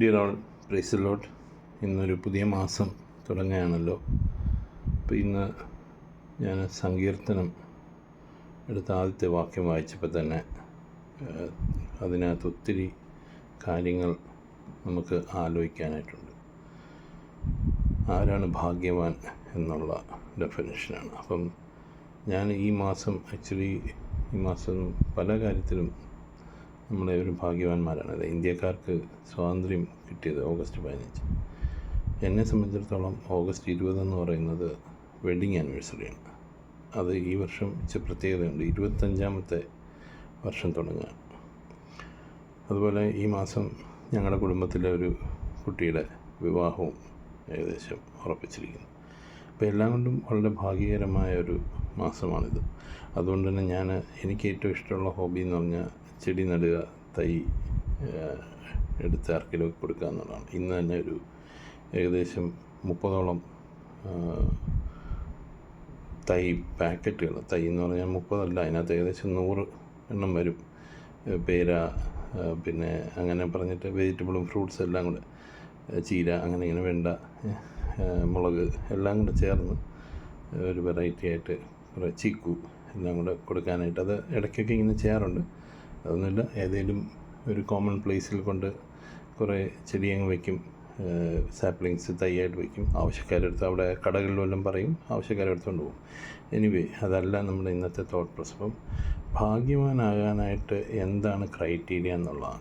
Dear all price ലോട്ട് ഇന്നൊരു പുതിയ മാസം തുടങ്ങുകയാണല്ലോ. അപ്പോൾ ഇന്ന് ഞാൻ സങ്കീർത്തനം എടുത്ത ആദ്യത്തെ വാക്യം വായിച്ചപ്പോൾ തന്നെ അതിനകത്ത് ഒത്തിരി കാര്യങ്ങൾ നമുക്ക് ആലോചിക്കാനായിട്ടുണ്ട്. ആരാണ് ഭാഗ്യവാൻ എന്നുള്ള ഡെഫിനേഷനാണ് അപ്പം ഞാൻ ഈ മാസം ആക്ച്വലി ഈ മാസം പല കാര്യത്തിലും നമ്മളെ ഒരു ഭാഗ്യവാന്മാരാണ്. അല്ലേ ഇന്ത്യക്കാർക്ക് സ്വാതന്ത്ര്യം കിട്ടിയത് ഓഗസ്റ്റ് പതിനഞ്ച്. എന്നെ സംബന്ധിച്ചിടത്തോളം ഓഗസ്റ്റ് ഇരുപതെന്ന് പറയുന്നത് വെഡിങ് ആനിവേഴ്സറിയാണ് അത് ഈ വർഷം ഇച്ചിരി പ്രത്യേകതയുണ്ട്. ഇരുപത്തഞ്ചാമത്തെ വർഷം തുടങ്ങുകയാണ്. അതുപോലെ ഈ മാസം ഞങ്ങളുടെ കുടുംബത്തിലെ ഒരു കുട്ടിയുടെ വിവാഹവും ഏകദേശം ഉറപ്പിച്ചിരിക്കുന്നു. അപ്പോൾ എല്ലാം കൊണ്ടും വളരെ ഭാഗ്യകരമായ ഒരു മാസമാണിത്. അതുകൊണ്ട് തന്നെ ഞാൻ എനിക്ക് ഏറ്റവും ഇഷ്ടമുള്ള ഹോബി എന്ന് പറഞ്ഞാൽ ചെടി നടുക തൈ എടുത്ത് ആർക്കെങ്കിലും കൊടുക്കുക എന്നുള്ളതാണ്. ഇന്ന് തന്നെ ഒരു ഏകദേശം മുപ്പതോളം തൈ പാക്കറ്റുകൾ. തൈ എന്ന് പറഞ്ഞാൽ മുപ്പതല്ല അതിനകത്ത് ഏകദേശം നൂറ് എണ്ണം വരും. പേര പിന്നെ അങ്ങനെ പറഞ്ഞിട്ട് വെജിറ്റബിളും ഫ്രൂട്ട്സ് എല്ലാം കൂടെ ചീര അങ്ങനെ ഇങ്ങനെ വെണ്ട മുളക് എല്ലാം കൂടെ ചേർന്ന് ഒരു വെറൈറ്റി ആയിട്ട് കുറേ ചീക്കു എല്ലാം കൂടെ കൊടുക്കാനായിട്ട് അത് ഇടയ്ക്കൊക്കെ ഇങ്ങനെ ചെയ്യാറുണ്ട്. അതൊന്നുമില്ല. ഏതെങ്കിലും ഒരു കോമൺ പ്ലേസിൽ കൊണ്ട് കുറേ ചെടി അങ്ങ് വയ്ക്കും സാപ്ലിങ്സ് തൈയായിട്ട് വയ്ക്കും ആവശ്യക്കാരെടുത്ത് അവിടെ കടകളിൽ വല്ലതും പറയും. ആവശ്യക്കാരെടുത്തുകൊണ്ട് പോകും. എനിവേ അതല്ല നമ്മുടെ ഇന്നത്തെ തോട്ട് പ്രസവം ഭാഗ്യവാനാകാനായിട്ട് എന്താണ് ക്രൈറ്റീരിയ എന്നുള്ളതാണ്.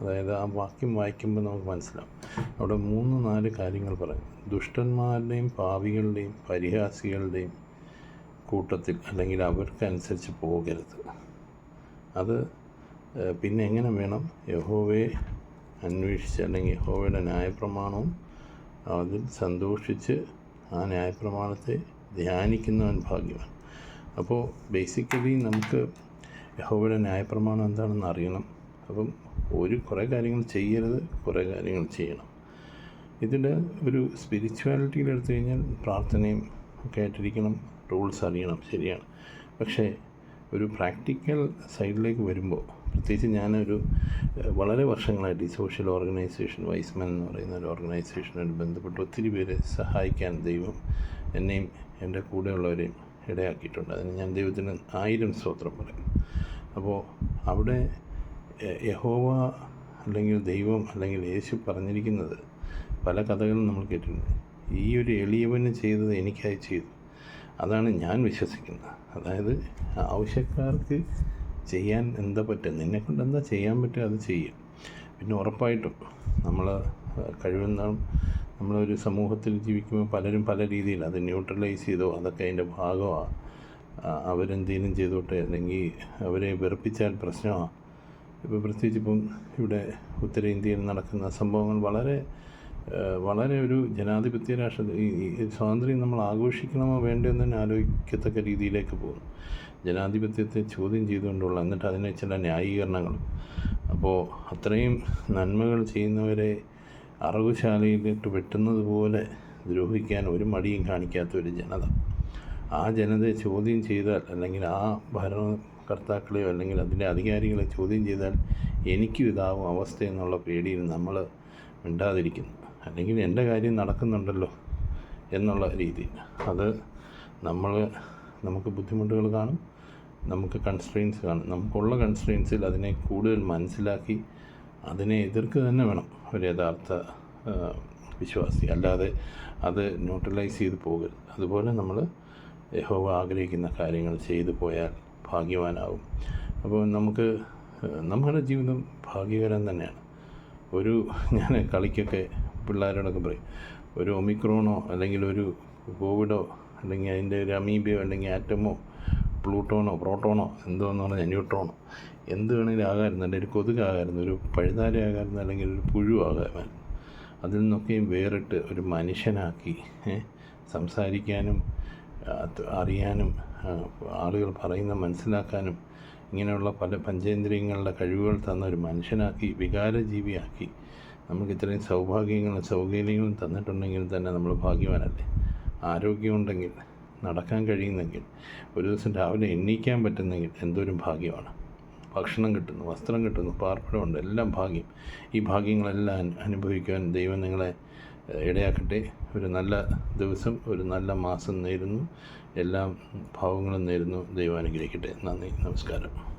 അതായത് ആ വാക്യം വായിക്കുമ്പോൾ നമുക്ക് മനസ്സിലാവും. അവിടെ മൂന്ന് നാല് കാര്യങ്ങൾ പറയും ദുഷ്ടന്മാരുടെയും പാവികളുടെയും പരിഹാസികളുടെയും കൂട്ടത്തിൽ അല്ലെങ്കിൽ അവർക്കനുസരിച്ച് പോകരുത്. അത് പിന്നെ എങ്ങനെ വേണം? യഹോവയെ അന്വേഷിച്ച് അല്ലെങ്കിൽ യഹോവയുടെ ന്യായപ്രമാണവും അതിൽ സന്തോഷിച്ച് ആ ന്യായപ്രമാണത്തെ ധ്യാനിക്കുന്നവൻ ഭാഗ്യവാൻ. അപ്പോൾ ബേസിക്കലി നമുക്ക് യഹോവയുടെ ന്യായപ്രമാണം എന്താണെന്ന് അറിയണം. അപ്പം ഒരു കുറേ കാര്യങ്ങൾ ചെയ്യരുത് കുറേ കാര്യങ്ങൾ ചെയ്യണം. ഇതിൽ ഒരു സ്പിരിച്വാലിറ്റിയിൽ എടുത്തു കഴിഞ്ഞാൽ പ്രാർത്ഥനയും ഒക്കെ ആയിട്ടിരിക്കണം റൂൾസ് അറിയണം ശരിയാണ്. പക്ഷേ ഒരു പ്രാക്ടിക്കൽ സൈഡിലേക്ക് വരുമ്പോൾ പ്രത്യേകിച്ച് ഞാനൊരു വളരെ വർഷങ്ങളായിട്ട് ഈ സോഷ്യൽ ഓർഗനൈസേഷൻ വൈസ്മാൻ എന്ന് പറയുന്ന ഒരു ഓർഗനൈസേഷനുമായിട്ട് ബന്ധപ്പെട്ട് ഒത്തിരി പേരെ സഹായിക്കാൻ ദൈവം എന്നെയും എന്റെ കൂടെയുള്ളവരെയും ഇടയാക്കിയിട്ടുണ്ട്. അതിന് ഞാൻ ദൈവത്തിന് ആയിരം സ്തോത്രം പറയും. അപ്പോൾ അവിടെ യഹോവ അല്ലെങ്കിൽ ദൈവം അല്ലെങ്കിൽ യേശു പറഞ്ഞിരിക്കുന്നത് പല കഥകളും നമ്മൾ കേട്ടിട്ടുണ്ട്. ഈ ഒരു എളിയവന് ചെയ്തത് എനിക്കായി ചെയ്തു. അതാണ് ഞാൻ വിശ്വസിക്കുന്നത്. അതായത് ആവശ്യക്കാർക്ക് ചെയ്യാൻ എന്താ പറ്റുക? നിന്നെക്കൊണ്ട് എന്താ ചെയ്യാൻ പറ്റുക അത് ചെയ്യും. പിന്നെ ഉറപ്പായിട്ടും നമ്മൾ കഴിവുന്ന നമ്മളൊരു സമൂഹത്തിൽ ജീവിക്കുമ്പോൾ പലരും പല രീതിയിൽ അത് ന്യൂട്രലൈസ് ചെയ്തോ അതൊക്കെ അതിന്റെ ഭാഗമാണ് അവരെന്തെങ്കിലും ചെയ്തോട്ടെ അല്ലെങ്കിൽ അവരെ വെറുപ്പിച്ചാൽ പ്രശ്നമാണ് ഇപ്പോൾ പ്രത്യേകിച്ച് ഇപ്പം ഇവിടെ ഉത്തരേന്ത്യയിൽ നടക്കുന്ന സംഭവങ്ങൾ വളരെ വളരെ ഒരു ജനാധിപത്യ രാഷ്ട്ര ഈ സ്വാതന്ത്ര്യം നമ്മൾ ആഘോഷിക്കണമോ വേണ്ടതെന്ന് തന്നെ ആലോചിക്കത്തക്ക രീതിയിലേക്ക് പോകുന്നു. ജനാധിപത്യത്തെ ചോദ്യം ചെയ്തുകൊണ്ടുള്ള എന്നിട്ട് അതിനെ ചില ന്യായീകരണങ്ങൾ. അപ്പോൾ അത്രയും നന്മകൾ ചെയ്യുന്നവരെ അറവുശാലയിലേക്ക് വെട്ടുന്നത് പോലെ ദ്രോഹിക്കാൻ ഒരു മടിയും കാണിക്കാത്ത ഒരു ജനത. ആ ജനതയെ ചോദ്യം ചെയ്താൽ അല്ലെങ്കിൽ ആ ഭരണകർത്താക്കളെയോ അല്ലെങ്കിൽ അതിന്റെ അധികാരികളെ ചോദ്യം ചെയ്താൽ എനിക്കും ഇതാവും അവസ്ഥ എന്നുള്ള പേടിയിൽ നമ്മൾ മിണ്ടാതിരിക്കുന്നു. അല്ലെങ്കിൽ എന്റെ കാര്യം നടക്കുന്നുണ്ടല്ലോ എന്നുള്ള രീതി അത് നമ്മൾ നമുക്ക് ബുദ്ധിമുട്ടുകൾ കാണും നമുക്ക് കൺസ്ട്രെയിൻസ് കാണും. നമുക്കുള്ള കൺസ്ട്രെയിൻസിൽ അതിനെ കൂടുതൽ മനസ്സിലാക്കി അതിനെ എതിർക്ക് തന്നെ വേണം. ഒരു യഥാർത്ഥ വിശ്വാസി. അല്ലാതെ അത് ന്യൂട്രലൈസ് ചെയ്ത് പോകരുത്. അതുപോലെ നമ്മൾ യഹോവ ആഗ്രഹിക്കുന്ന കാര്യങ്ങൾ ചെയ്തു പോയാൽ ഭാഗ്യവാനാവും. അപ്പോൾ നമുക്ക് നമ്മുടെ ജീവിതം ഭാഗ്യകരം തന്നെയാണ്. ഒരു ഞാൻ കളിക്കൊക്കെ പിള്ളേരോടൊക്കെ പറയും ഒരു ഒമിക്രോണോ അല്ലെങ്കിൽ ഒരു കോവിഡോ അല്ലെങ്കിൽ അതിന്റെ ഒരു അമീബിയോ അല്ലെങ്കിൽ ആറ്റമോ പ്ലൂട്ടോണോ പ്രോട്ടോണോ എന്തോന്ന് പറഞ്ഞാൽ ന്യൂട്രോണോ എന്ത് വേണമെങ്കിലും ആകാമായിരുന്നു. അല്ലെങ്കിൽ ഒരു കൊതുകാകായിരുന്നു ഒരു പഴുതാരയാകാമായിരുന്നു അല്ലെങ്കിൽ ഒരു പുഴു ആകാമായിരുന്നു. അതിൽ നിന്നൊക്കെയും വേറിട്ട് ഒരു മനുഷ്യനാക്കി സംസാരിക്കാനും അറിയാനും ആളുകൾ പറയുന്ന മനസ്സിലാക്കാനും ഇങ്ങനെയുള്ള പല പഞ്ചേന്ദ്രിയങ്ങളുടെ കഴിവുകൾ തന്ന ഒരു മനുഷ്യനാക്കി വികാരജീവിയാക്കി നമുക്ക് ഇത്രയും സൗഭാഗ്യങ്ങളും സൗകര്യങ്ങളും തന്നിട്ടുണ്ടെങ്കിൽ തന്നെ നമ്മൾ ഭാഗ്യവാനല്ലേ? ആരോഗ്യമുണ്ടെങ്കിൽ നടക്കാൻ കഴിയുന്നെങ്കിൽ ഒരു ദിവസം രാവിലെ എണ്ണീക്കാൻ പറ്റുന്നെങ്കിൽ എന്തൊരു ഭാഗ്യമാണ്. ഭക്ഷണം കിട്ടുന്നു വസ്ത്രം കിട്ടുന്നു പാർപ്പിടമുണ്ട് എല്ലാം ഭാഗ്യം. ഈ ഭാഗ്യങ്ങളെല്ലാം അനു- അനുഭവിക്കാൻ ദൈവം നിങ്ങളെ ഇടയാക്കട്ടെ. ഒരു നല്ല ദിവസം ഒരു നല്ല മാസം നേരുന്നു. എല്ലാ ഭാവങ്ങളും നേരുന്നു. ദൈവം അനുഗ്രഹിക്കട്ടെ. നന്ദി നമസ്കാരം.